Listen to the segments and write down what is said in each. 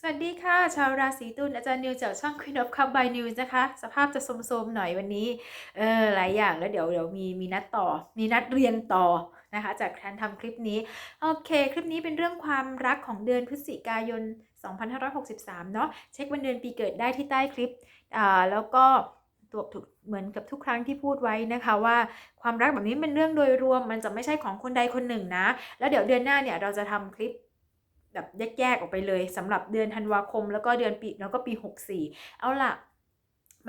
สวัสดีค่ะ ชาวราศีตุลอาจารย์นิวจากช่อง Queen of Cup by News นะคะ สภาพจะโทมๆหน่อยวันนี้เออหลายอย่างแล้วเดี๋ยวเดี๋ยวมีมีนัดต่อ มีนัดเรียนต่อนะคะ จากการทำคลิปนี้ โอเค คลิปนี้เป็นเรื่องความรักของเดือนพฤศจิกายน 2563 เนาะเช็ควันเดือนปีเกิดได้ที่ใต้คลิปอ่าแล้วก็ตัวถูกเหมือนกับทุกครั้งที่พูดไว้นะคะว่าความรักแบบนี้เป็นเรื่องโดยรวมมันจะไม่ใช่ของคนใดคนหนึ่งนะ แล้วเดี๋ยวเดือนหน้าเนี่ยเราจะทำคลิป แบบแยกๆออกไปเลยสำหรับเดือนธันวาคม แล้วก็เดือนปีแล้วก็ปี 64 เอาล่ะ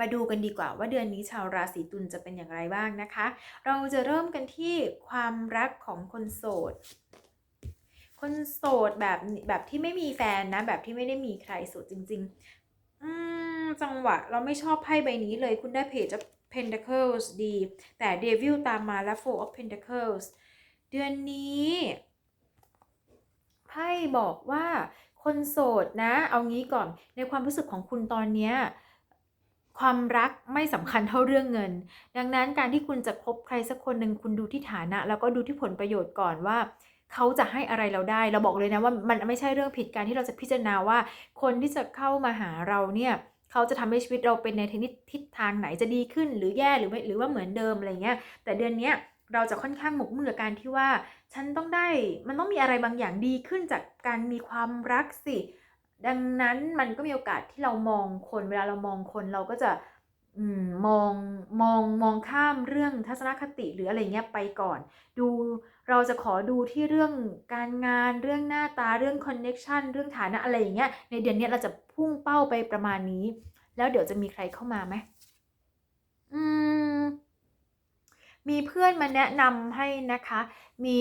มาดูกันดีกว่าว่าเดือนนี้ชาวราศีตุลจะเป็นอย่างไรบ้างนะคะ เราจะเริ่มกันที่ความรักของคนโสด คนโสดแบบแบบที่ไม่มีแฟนนะ แบบที่ไม่ได้มีใครโสดจริง ๆ อืมจังหวะ เราไม่ชอบไพ่ใบนี้เลยคุณได้เพจ Pentacles ดี แต่ Devil ตามมาและ Four of Pentacles เดือนนี้ ไพ่บอกว่าคนโสดนะ เอางี้ก่อนในความรู้สึกของคุณตอนเนี้ยความรักไม่สำคัญเท่าเรื่องเงิน ดังนั้นการที่คุณจะคบใครสักคนหนึ่งคุณดูที่ฐานะ แล้วก็ดูที่ผลประโยชน์ก่อนว่า เขาจะให้อะไรเราได้ เราบอกเลยนะว่ามันไม่ใช่เรื่องผิดการที่เราจะพิจารณาว่า คนที่จะเข้ามาหาเราเนี่ยเขาจะทำให้ชีวิตเราเป็นในทิศทางไหนจะดีขึ้นหรือแย่หรือไม่หรือว่าเหมือนเดิมอะไรเงี้ยแต่เดือนเนี้ย เราจะค่อนข้างหมกมุ่นกับการที่ว่า ฉันต้องได้มันต้องมีอะไรบางอย่างดีขึ้นจากการมีความรักสิ ดังนั้นมันก็มีโอกาสที่เรามองคน เวลาเรามองคนเราก็จะมมองมองมองข้ามเรื่องทัศนคติหรืออะไรเงี้ยไปก่อน ดูเราจะขอดูที่เรื่องการงานเรื่องหน้าตาเรื่องคอนเน็ชันเรื่องฐานะอะไรอย่างเงี้ยในเดือนนี้เราจะพุ่งเป้าไปประมาณนี้ แล้วเดี๋ยวจะมีใครเข้ามาไหมอืม มีเพื่อนมาแนะนำให้นะคะ มี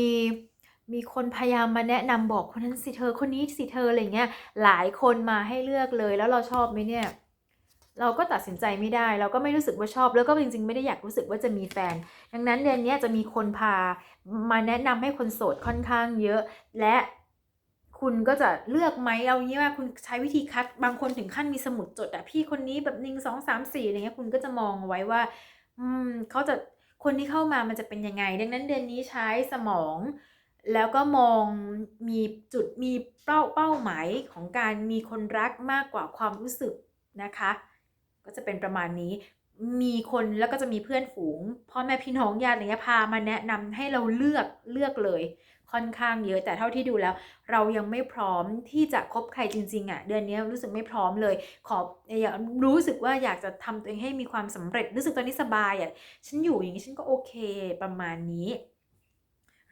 มีคนพยายามมาแนะนำบอกคนนั้นสิเธอคนนี้สิเธออะไรเงี้ยหลายคนมาให้เลือกเลยแล้วเราชอบไหมเนี่ยเราก็ตัดสินใจไม่ได้ เราก็ไม่รู้สึกว่าชอบ แล้วก็จริงๆ ไม่ได้อยากรู้สึกว่าจะมีแฟน ดังนั้นเดือนนี้จะมีคนพามาแนะนำให้คนโสดค่อนข้างเยอะ และคุณก็จะเลือกไหมเอางี้ว่าคุณใช้วิธีคัด บางคนถึงขั้นมีสมุดจดอะพี่คนนี้แบบหนึ่งสองสามสี่อะไรเงี้ยคุณก็จะมองไว้ว่า อืมเขาจะ คนที่เข้ามามันจะเป็นยังไง ดังนั้นเดือนนี้ใช้สมอง แล้วก็มองมีจุดมีเป้าเป้าหมายของการมีคนรักมากกว่าความรู้สึกนะคะ ก็จะเป็นประมาณนี้มีคนแล้วก็จะมีเพื่อนฝูงพ่อแม่พี่น้องญาติอะไรเงี้ยพามาแนะนำให้เราเลือกเลือกเลย ค่อนข้างเยอะแต่เท่าที่ดูแล้ว เรายังไม่พร้อมที่จะคบใครจริงๆอะ่ะเดือนนี้รู้สึกไม่พร้อมเลย ขออยากรู้สึกว่าอยากจะทำตัวเองให้มีความสำเร็จรู้สึกตอนนี้สบายอะ่ะฉันอยู่อย่างนี้ฉันก็โอเคประมาณนี้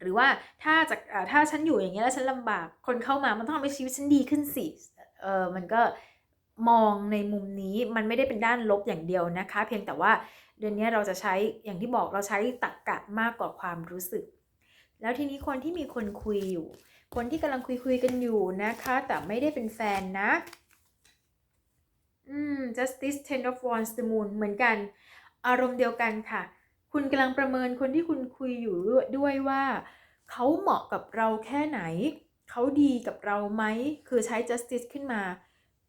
หรือว่าถ้าจะถ้าฉันอยู่อย่างเงี้ยแล้วฉันลำบากคนเข้ามามันต้องทำให้ชีวิตฉันดีขึ้นสิเออมันก็มองในมุมนี้มันไม่ได้เป็นด้านลบอย่างเดียวนะคะ เพียงแต่ว่าเดือนนี้เราจะใช้อย่างที่บอกเราใช้ตรกกะมากกว่าความรู้สึก แล้วทีนี้คนที่มีคนคุยอยู่ คนที่กำลังคุยคุยกันอยู่นะคะ แต่ไม่ได้เป็นแฟนนะอืม justice ten of wands the moon เหมือนกัน อารมณ์เดียวกันค่ะ คุณกำลังประเมินคนที่คุณคุยอยู่ด้วยว่า เขาเหมาะกับเราแค่ไหน เขาดีกับเราไหม คือใช้ justice ขึ้นมา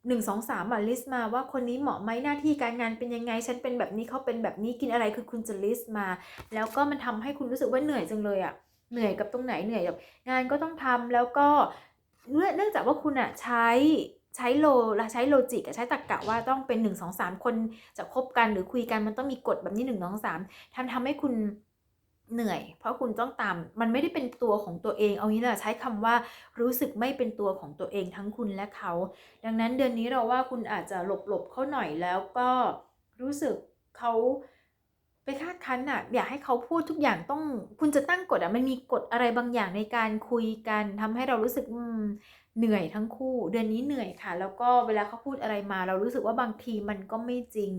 หนึ่งสองสามอะลิสต์มาว่าคนนี้เหมาะไหมหน้าที่การงานเป็นยังไง ฉันเป็นแบบนี้เขาเป็นแบบนี้กินอะไรคือคุณจะลิสต์มา แล้วก็มันทำให้คุณรู้สึกว่าเหนื่อยจังเลยอะ เหนื่อยกับตรงไหนเหนื่อยกับงานก็ต้องทำแล้วก็เนื่องจากว่าคุณอะใช้ใช้โลใช้โลจิกใช้ตรรกกะว่าต้องเป็นหนึ่งสองสามคนจะคบกันหรือคุยกันมันต้องมีกฎแบบนี้หนึ่งสองสามทำทำให้คุณเหนื่อย เพราะคุณต้องตามมันไม่ได้เป็นตัวของตัวเอง เอางี้แหละใช้คำว่ารู้สึกไม่เป็นตัวของตัวเองทั้งคุณและเขา ดังนั้นเดือนนี้เราว่าคุณอาจจะหลบหลบเขาหน่อยแล้วก็รู้สึกเขา ไปคาดคั้นอะอยากให้เขาพูดทุกอย่างต้องคุณจะตั้งกฎอะมันมีกฎอะไรบางอย่างในการคุยกันทำให้เรารู้สึกเหนื่อยทั้งคู่ เดือนนี้เหนื่อยค่ะ แล้วก็เวลาเขาพูดอะไรมา เรารู้สึกว่าบางทีมันก็ไม่จริง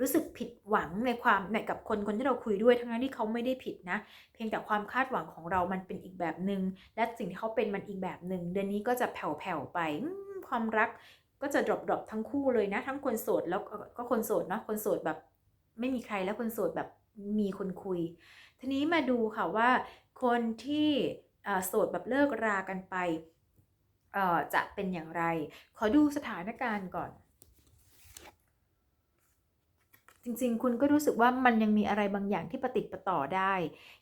รู้สึกผิดหวังในความในกับคนคนที่เราคุยด้วยทั้งนั้นที่เขาไม่ได้ผิดนะ เพียงแต่ความคาดหวังของเรามันเป็นอีกแบบหนึง่งและสิ่งที่เขาเป็นมันอีกแบบหนึง่งเดือนนี้ก็จะแผ่วๆไปความรักก็จะดรอปๆทั้งคู่เลยนะ ทั้งคนโสดแล้วก็คนโสดเนาะคนโสดแบบไม่มีใครแล้วคนโสดแบบ มีคนคุย ทีนี้มาดูค่ะว่าคนที่โสดแบบเลิกรากันไปจะเป็นอย่างไร ขอดูสถานการณ์ก่อน จริงๆ คุณก็รู้สึกว่ามันยังมีอะไรบางอย่างที่ประติดปะต่อได้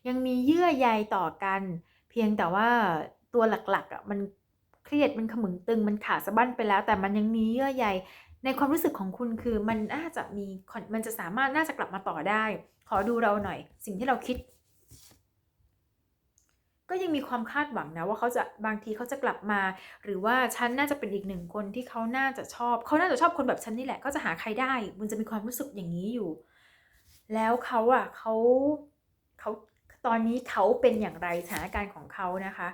ยังมีเยื่อใยต่อกัน เพียงแต่ว่าตัวหลักๆอะมันเครียดมันขมึงตึงมันขาดสะบั้นไปแล้ว แต่มันยังมีเยื่อใย ในความรู้สึกของคุณคือมันน่าจะมีมันจะสามารถน่าจะกลับมาต่อได้ ขอดูเราหน่อย สิ่งที่เราคิด ก็ยังมีความคาดหวังนะว่าเขาจะบางทีเขาจะกลับมา หรือว่าฉันน่าจะเป็นอีกหนึ่งคนที่เขาน่าจะชอบเขาน่าจะชอบคนแบบฉันนี่แหละก็จะหาใครได้ มันจะมีความรู้สึกอย่างนี้อยู่ แล้วเขาอะเขาเขาตอนนี้เขาเป็นอย่างไรสถานการณ์ของเขานะคะ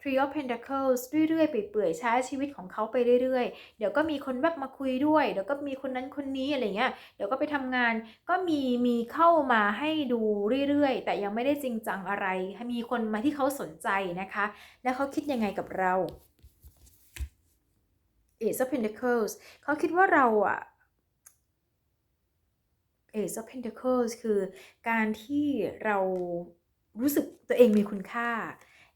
Three of Pentacles เรื่อยๆเปื่อยๆใช้ชีวิตของเขาไปเรื่อยๆ เดี๋ยวก็มีคนแวบมาคุยด้วย เดี๋ยวก็มีคนนั้นคนนี้อะไรเงี้ย เดี๋ยวก็ไปทำงาน ก็มีมีเข้ามาให้ดูเรื่อยๆ แต่ยังไม่ได้จริงจังอะไร มีคนมาที่เขาสนใจนะคะ แล้วเขาคิดยังไงกับเรา Ace of Pentacles เขาคิดว่าเราอะ Ace of Pentacles คือการที่เรารู้สึกตัวเองมีคุณค่า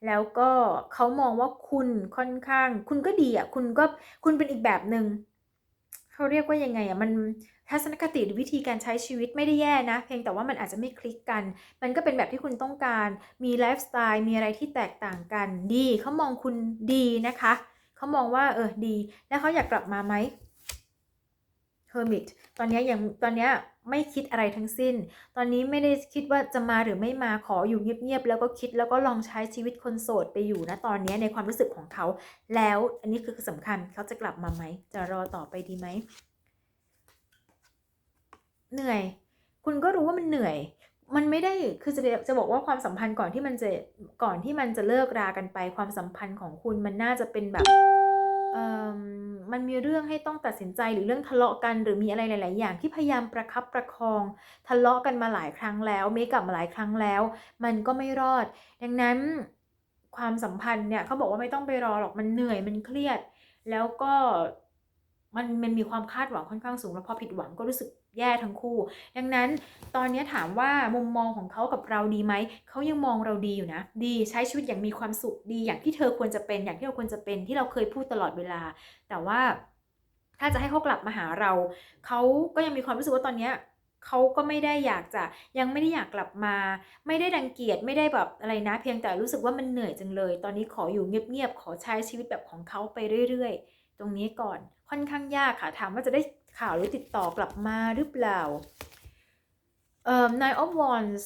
แล้วก็เขามองว่าคุณค่อนข้าง คุณก็ดีอะคุณก็คุณเป็นอีกแบบหนึง่งเขาเรียกว่ายังไงอะมันทัศนคติหรือวิธีการใช้ชีวิตไม่ได้แย่นะ เพียงแต่ว่ามันอาจจะไม่คลิกกัน มันก็เป็นแบบที่คุณต้องการมีไลฟ์สไตล์มีอะไรที่แตกต่างกันดีเขามองคุณดีนะคะเขามองว่าเออดี แล้วเขาอยากกลับมาไหม Hermit ตอนนี้ยังตอนนี้ ไม่คิดอะไรทั้งสิ้น ตอนนี้ไม่ได้คิดว่าจะมาหรือไม่มาขออยู่เงียบๆแล้วก็คิดแล้วก็ลองใช้ชีวิตคนโสดไปอยู่นะตอนนี้ในความรู้สึกของเขา แล้วอันนี้คือสำคัญเขาจะกลับมาไหม จะรอต่อไปดีไหม เหนื่อย คุณก็รู้ว่ามันเหนื่อย มันไม่ได้คือจะจะบอกว่าความสัมพันธ์ก่อนที่มันจะก่อนที่มันจะเลิกรากันไป ความสัมพันธ์ของคุณมันน่าจะเป็นแบบ มันมีเรื่องให้ต้องตัดสินใจหรือเรื่องทะเลาะกัน หรือมีอะไรหลาย ๆ อย่างที่พยายามประคับประคอง ทะเลาะกันมาหลายครั้งแล้ว เมกับมาหลายครั้งแล้ว มันก็ไม่รอด ดังนั้นความสัมพันธ์เนี่ยเขาบอกว่าไม่ต้องไปรอหรอกมันเหนื่อยมันเครียด แล้วก็ มันมันมีความคาดหวังค่อนข้างสูง แล้วพอผิดหวังก็รู้สึกแย่ทั้งคู่ ดังนั้นตอนนี้ถามว่ามุมมองของเขากับเราดีไหม เขายังมองเราดีอยู่นะ ดีใช้ชีวิตอย่างมีความสุขดี อย่างที่เธอควรจะเป็น อย่างที่เราควรจะเป็นที่เราเคยพูดตลอดเวลา แต่ว่าถ้าจะให้เขากลับมาหาเรา เขาก็ยังมีความรู้สึกว่าตอนนี้เขาก็ไม่ได้อยากจะยังไม่ได้อยากกลับมา ไม่ได้ดังเกียจไม่ได้แบบอะไรนะ เพียงแต่รู้สึกว่ามันเหนื่อยจังเลย ตอนนี้ขออยู่เงียบๆขอใช้ชีวิตแบบของเขาไปเรื่อย ๆ ตรงนี้ก่อนค่อนข้างยากค่ะ ถามว่าจะได้ข่าวหรือติดต่อกลับมาหรือเปล่าเอ่อ Nine of Wands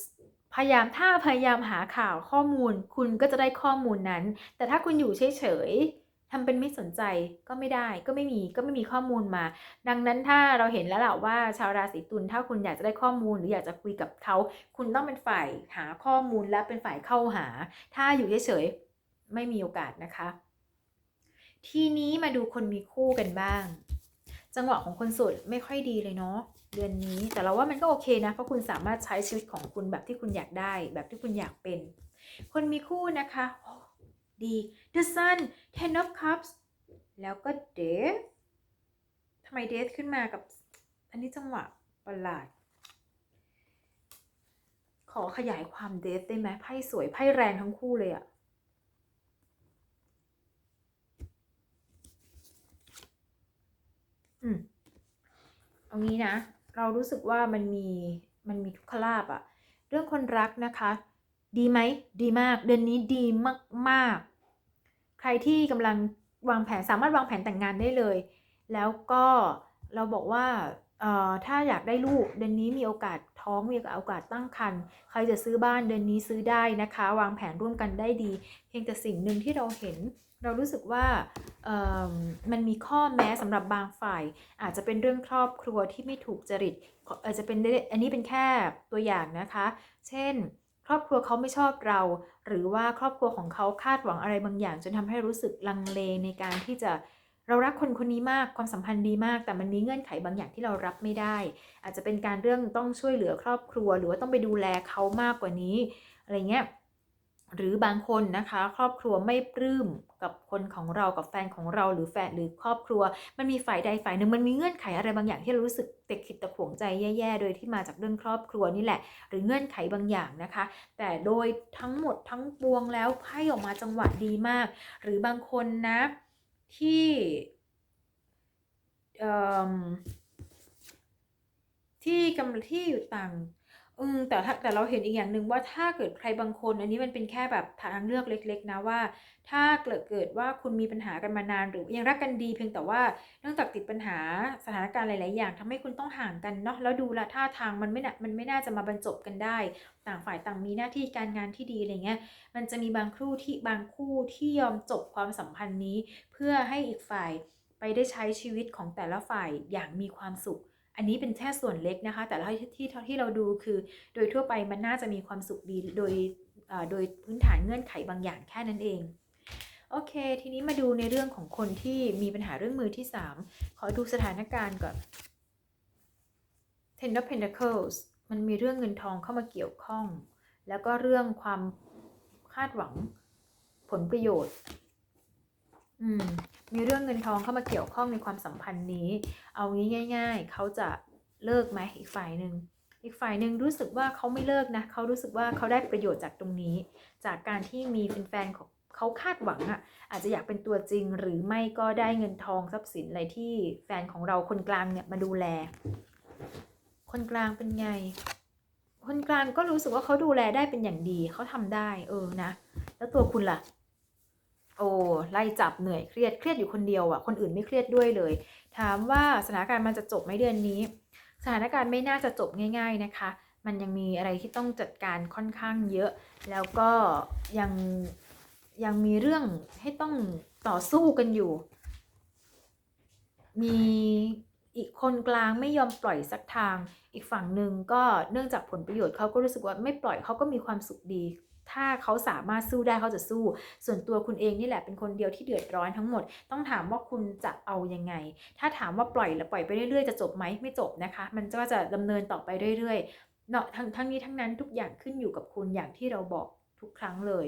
พยายามถ้าพยายามหาข่าวข้อมูล คุณก็จะได้ข้อมูลนั้น แต่ถ้าคุณอยู่เฉยๆทำเป็นไม่สนใจก็ไม่ได้ก็ไม่มีก็ไม่มีข้อมูลมา ดังนั้นถ้าเราเห็นแล้วแหละว่าชาวราศีตุลถ้าคุณอยากจะได้ข้อมูลหรืออยากจะคุยกับเขา คุณต้องเป็นฝ่ายหาข้อมูลและเป็นฝ่ายเข้าหา ถ้าอยู่เฉยๆไม่มีโอกาสนะคะ ทีนี้มาดูคนมีคู่กันบ้าง จังหวะของคนโสดไม่ค่อยดีเลยเนาะเดือนนี้แต่เราว่ามันก็โอเคนะ เพราะคุณสามารถใช้ชีวิตของคุณแบบที่คุณอยากได้ แบบที่คุณอยากเป็น คนมีคู่นะคะดี The Sun Ten of Cups แล้วก็ Death ทำไม Death ขึ้นมากับ อันนี้จังหวะประหลาด ขอขยายความ Death ได้ไหมไพ่สวยไพ่แรงทั้งคู่เลยอะ อืมเอางี้นะ เรารู้สึกว่ามันมีมันมีทุกขลาบอะเรื่องคนรักนะคะ ดีไหม ดีมาก เดือนนี้ดีมากๆ ใครที่กำลังวางแผนสามารถวางแผนแต่งงานได้เลย แล้วก็เราบอกว่าเอ่อถ้าอยากได้ลูกเดือนนี้มีโอกาสท้องมีโอกาสตั้งครรภ์ใครจะซื้อบ้านเดือนนี้ซื้อได้นะคะ วางแผนร่วมกันได้ดี เพียงแต่สิ่งหนึ่งที่เราเห็น เรารู้สึกว่ามันมีข้อแม้สำหรับบางฝ่าย อาจจะเป็นเรื่องครอบครัวที่ไม่ถูกจริตอาจจะเป็นอันนี้เป็นแค่ตัวอย่างนะคะ เช่น ครอบครัวเขาไม่ชอบเรา หรือว่าครอบครัวของเขาคาดหวังอะไรบางอย่าง จนทำให้รู้สึกลังเลในการที่จะเรารักคนคนนี้มากความสัมพันธ์ดีมาก แต่มันมีเงื่อนไขบางอย่างที่เรารับไม่ได้ อาจจะเป็นการเรื่องต้องช่วยเหลือครอบครัว หรือว่าต้องไปดูแลเขามากกว่านี้อะไรเงี้ย หรือบางคนนะคะ ครอบครัวไม่ปลื้มกับคนของเรากับแฟนของเราหรือแฟนหรือครอบครัว มันมีฝ่ายใดฝ่ายหนึ่งมันมีเงื่อนไขอะไรบางอย่างที่รู้สึกตะขิดตะขวงใจแย่ๆ โดยที่มาจากเรื่องครอบครัวนี่แหละ หรือเงื่อนไขบางอย่างนะคะ แต่โดยทั้งหมดทั้งปวงแล้วไพ่ออกมาจังหวะดีมาก หรือบางคนนะที่ที่กำลังที่อยู่ต่าง อืมแต่ถ้าแต่เราเห็นอีกอย่างหนึ่งว่าถ้าเกิดใครบางคน อันนี้มันเป็นแค่แบบทางเลือกเล็ก ๆ นะว่า ถ้าเกิดเกิดว่าคุณมีปัญหากันมานานหรือยังรักกันดีเพียงแต่ว่าเนื่องจากติดปัญหาสถานการณ์หลาย ๆ อย่างทำให้คุณต้องห่างกันเนาะแล้วดูแลท่าทางมันไม่น่ามันไม่น่าจะมาบรรจบกันได้ ต่างฝ่ายต่างมีหน้าที่การงานที่ดีอะไรเงี้ยมันจะมีบางคู่ที่บางคู่ที่ยอมจบความสัมพันธ์นี้ เพื่อให้อีกฝ่ายไปได้ใช้ชีวิตของแต่ละฝ่ายอย่างมีความสุข อันนี้เป็นแค่ส่วนเล็กนะคะ แต่ที่ที่ที่เราดูคือ โดยทั่วไปมันน่าจะมีความสุขดีโดยโดยพื้นฐานเงื่อนไขบางอย่างแค่นั้นเองโอเค ทีนี้มาดูในเรื่องของคนที่มีปัญหาเรื่องมือที่ 3 ขอดูสถานการณ์ก่อน Ten of Pentacles มันมีเรื่องเงินทองเข้ามาเกี่ยวข้อง แล้วก็เรื่องความคาดหวังผลประโยชน์ อืมมีเรื่องเงินทองเข้ามาเกี่ยวข้องในความสัมพันธ์นี้ เอางี้ง่าย ๆ เขาจะเลิกไหมอีกฝ่ายหนึ่งอีกฝ่ายหนึ่งรู้สึกว่าเขาไม่เลิกนะเขารู้สึกว่าเขาได้ประโยชน์จากตรงนี้ จากการที่มีแฟนของเขาคาดหวังอะ่ะอาจจะอยากเป็นตัวจริงหรือไม่ก็ได้เงินทองทรัพย์สินอะไรที่แฟนของเราคนกลางเนี่ยมาดูแล คนกลางเป็นไง คนกลางก็รู้สึกว่าเขาดูแลได้เป็นอย่างดีเขาทำได้เออนะ แล้วตัวคุณล่ะ โอ้ไล่จับเหนื่อยเครียดเครียดอยู่คนเดียวอะ่ะคนอื่นไม่เครียดด้วยเลย ถามว่าสถานการณ์มันจะจบไหมเดือนนี้ สถานการณ์ไม่น่าจะจบง่าย ๆนะคะ มันยังมีอะไรที่ต้องจัดการค่อนข้างเยอะ แล้วก็ยังยังมีเรื่องให้ต้องต่อสู้กันอยู่ มีอีกคนกลางไม่ยอมปล่อยสักทาง อีกฝั่งหนึ่งก็เนื่องจากผลประโยชน์เขาก็รู้สึกว่าไม่ปล่อยเขาก็มีความสุขดี ถ้าเขาสามารถสู้ได้เขาจะสู้ ส่วนตัวคุณเองนี่แหละเป็นคนเดียวที่เดือดร้อนทั้งหมด ต้องถามว่าคุณจะเอายังไง ถ้าถามว่าปล่อยแล้วปล่อยไปเรื่อยๆจะจบไหมไม่จบนะคะ มันก็จะดำเนินต่อไปเรื่อยๆเนาะทั้งทั้งนี้ทั้งนั้นทุกอย่างขึ้นอยู่กับคุณอย่างที่เราบอกทุกครั้งเลย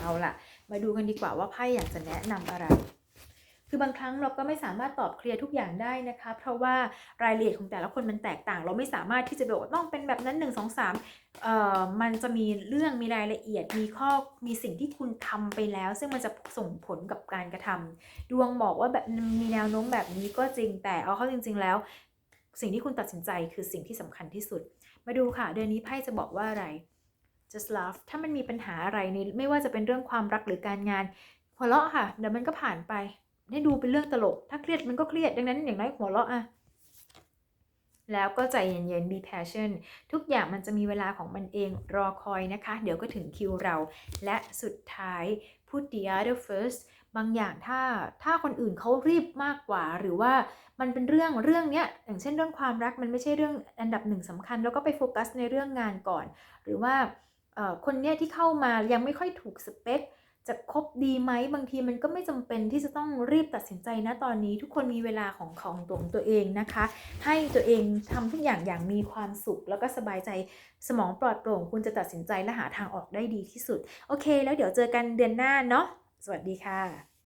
เอาล่ะ มาดูกันดีกว่าว่าไพ่อยากจะแนะนำอะไร อบางครั้งเราก็ไม่สามารถตอบเคลียร์ทุกอย่างได้นะคะ เพราะว่ารายละเอียดของแต่ละคนมันแตกต่าง เราไม่สามารถที่จะบอกต้องเป็นแบบนั้น 1 2 3เอ่อมันจะมีเรื่องมีรายละเอียดมีข้อมีสิ่งที่คุณทำไปแล้ว ซึ่งมันจะส่งผลกับการกระทำดวงบอกว่าแบบมีแนวโน้มแบบนี้ก็จริงแต่เอาเข้าจริง ๆ แล้ว สิ่งที่คุณตัดสินใจคือสิ่งที่สำคัญที่สุด มาดูค่ะ เดือนนี้ไพ่จะบอกว่าอะไร just laugh ถ้ามันมีปัญหาอะไรในไม่ว่าจะเป็นเรื่องความรักหรือการงานหัวเราะค่ะเดี๋ยวมันก็ผ่านไป ได้ดูเป็นเรื่องตลก ถ้าเครียดมันก็เครียด ดังนั้นอย่างน้อยหัวเราะอะแล้วก็ใจเย็นๆ be patient ทุกอย่างมันจะมีเวลาของมันเองรอคอยนะคะ เดี๋ยวก็ถึงคิวเรา และสุดท้าย put the other first บางอย่างถ้าถ้าคนอื่นเขารีบมากกว่า หรือว่ามันเป็นเรื่องเรื่องเนี้ยอย่างเช่นเรื่องความรักมันไม่ใช่เรื่องอันดับหนึ่งสำคัญ แล้วก็ไปโฟกัสในเรื่องงานก่อน หรือว่าคนเนี้ยที่เข้ามายังไม่ค่อยถูกสเปค จะคบดีไหมบางทีมันก็ไม่จำเป็นที่จะต้องรีบตัดสินใจนะตอนนี้ ทุกคนมีเวลาของของตัวของตัวเองนะคะ ให้ตัวเองทำทุกอย่างอย่างมีความสุข แล้วก็สบายใจสมองปลอดโปร่ง คุณจะตัดสินใจและหาทางออกได้ดีที่สุด โอเค แล้วเดี๋ยวเจอกันเดือนหน้าเนาะสวัสดีค่ะ